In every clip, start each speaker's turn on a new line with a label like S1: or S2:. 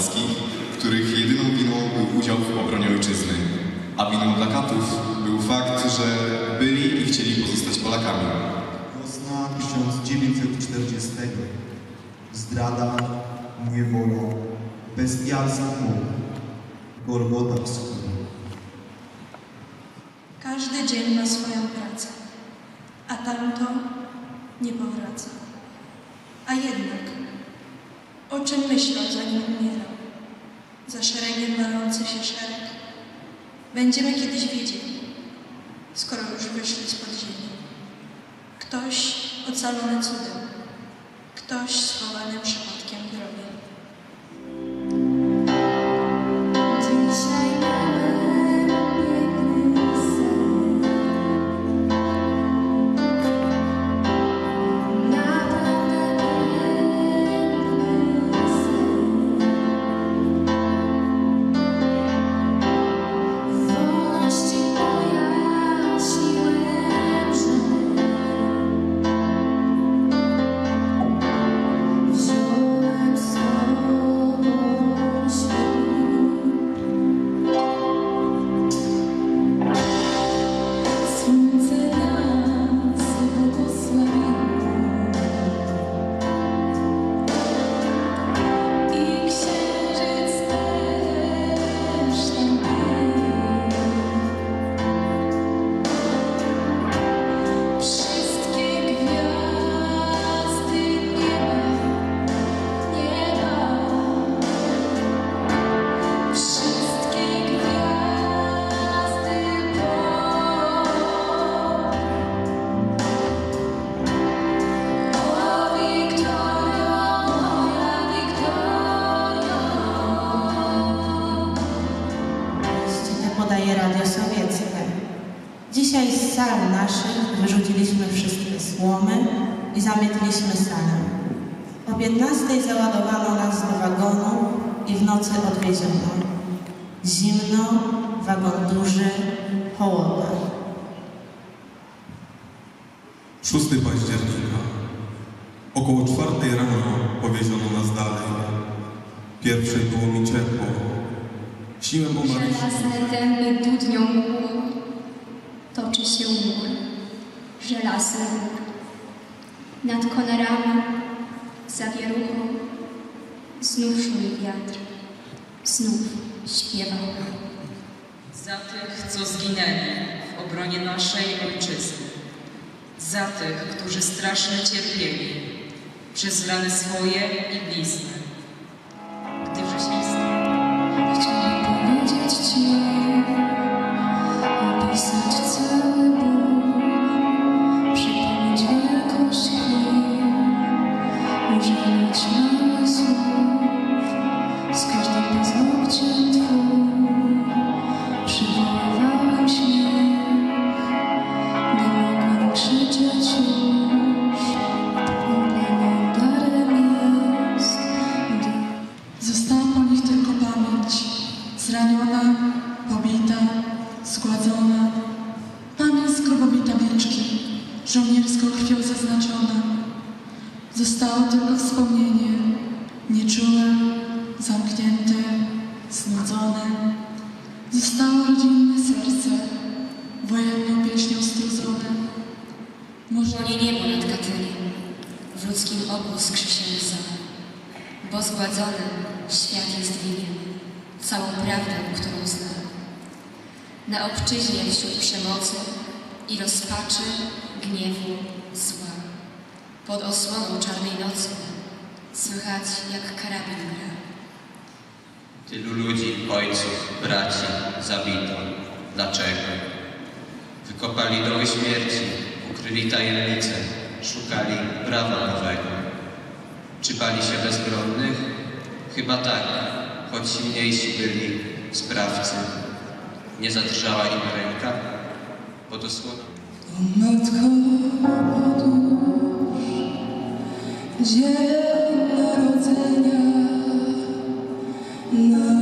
S1: polskich, których jedyną winą był udział w obronie ojczyzny. A winą dla katów był fakt, że byli i chcieli pozostać Polakami.
S2: Wiosna 1940. Zdrada, niewola, bestialski mord, Golgota Wschodu.
S3: Każdy dzień ma swoją pracę, a tamto nie powraca. A jednak, o czym myślał, zanim umierał? Za szeregiem walący się szereg. Będziemy kiedyś wiedzieli, skoro już wyszli z podziemi. Ktoś ocalony cudem, ktoś schowany przypadkiem w
S4: podaje radio sowieckie. Dzisiaj z sal naszych wyrzuciliśmy wszystkie słomy i zamietliśmy salę. O 15 załadowano nas do wagonu i w nocy odwieziono. Zimno, wagon duży, hołoda.
S5: 6 października. Około czwartej rano powieziono nas dalej. Pierwszej było mi ciepło. O Marysi.
S6: Żelazne dęby dudnią mgłą, toczy się mur, żelazny mur. Nad konarami, zawieruchą, znów szumi wiatr, znów śpiewa.
S7: Za tych, co zginęli w obronie naszej ojczyzny. Za tych, którzy strasznie cierpieli przez rany swoje i blizny.
S8: Się łza, bo zgładzony świat jest winien całą prawdę, którą zna. Na obczyźnie wśród przemocy i rozpaczy, gniewu, zła. Pod osłoną czarnej nocy słychać jak karabin gra.
S9: Tylu ludzi, ojców, braci zabito. Dlaczego? Wykopali doły śmierci, ukryli tajemnice, szukali prawa nowego. Czy bali się bezbronnych? Chyba tak, choć silniejsi byli sprawcy. Nie zadrżała im ręka, pod osłoną.
S10: Matko podróż, dzień narodzenia na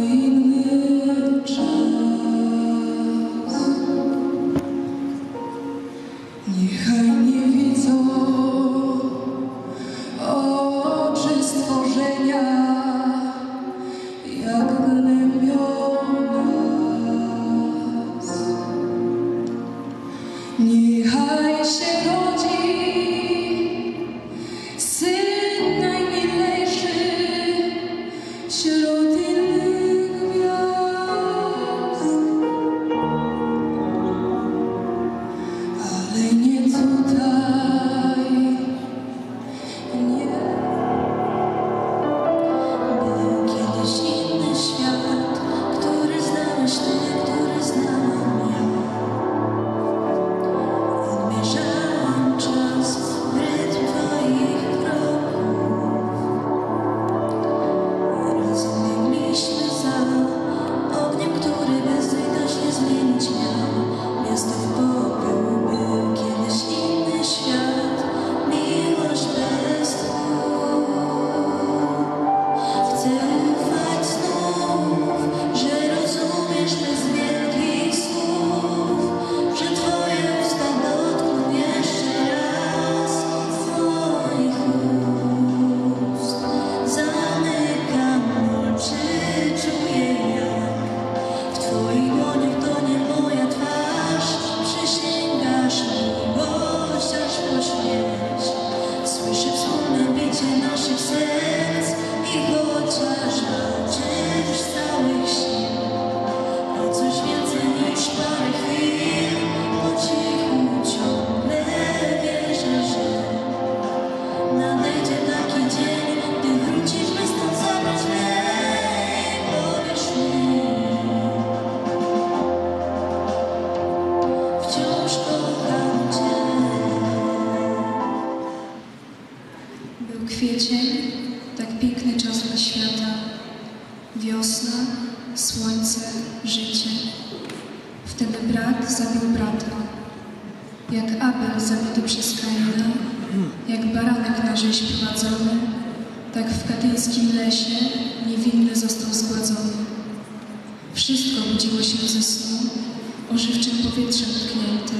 S6: 谢谢。Abel zabity przez Kaina, jak baranek na rzeź prowadzony, tak w katyńskim lesie niewinny został zgładzony. Wszystko budziło się ze snu, ożywczym powietrzem tknięte,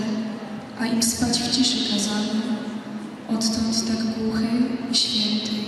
S6: a im spać w ciszy kazano, odtąd tak głuchej i świętej.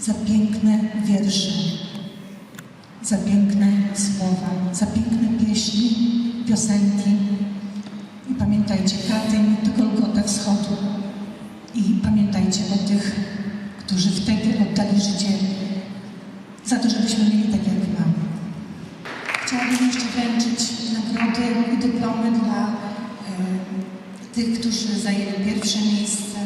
S11: Za piękne wiersze, za piękne słowa, za piękne pieśni, piosenki. I pamiętajcie, Katyń to Golgota Wschodu. I pamiętajcie o tych, którzy wtedy oddali życie za to, żebyśmy mieli tak jak mamy. Chciałabym jeszcze wręczyć nagrody i dyplomy dla e, tych, którzy zajęli pierwsze miejsce,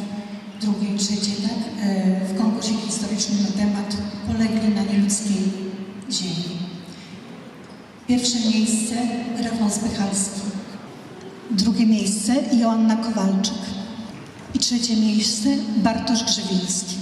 S11: drugie i trzecie, tak, e, w konkursie historycznym na temat polegli na nieludzkiej ziemi. Pierwsze miejsce Rafał Spychalski. Drugie miejsce Joanna Kowalczyk. I trzecie miejsce Bartosz Grzewiński.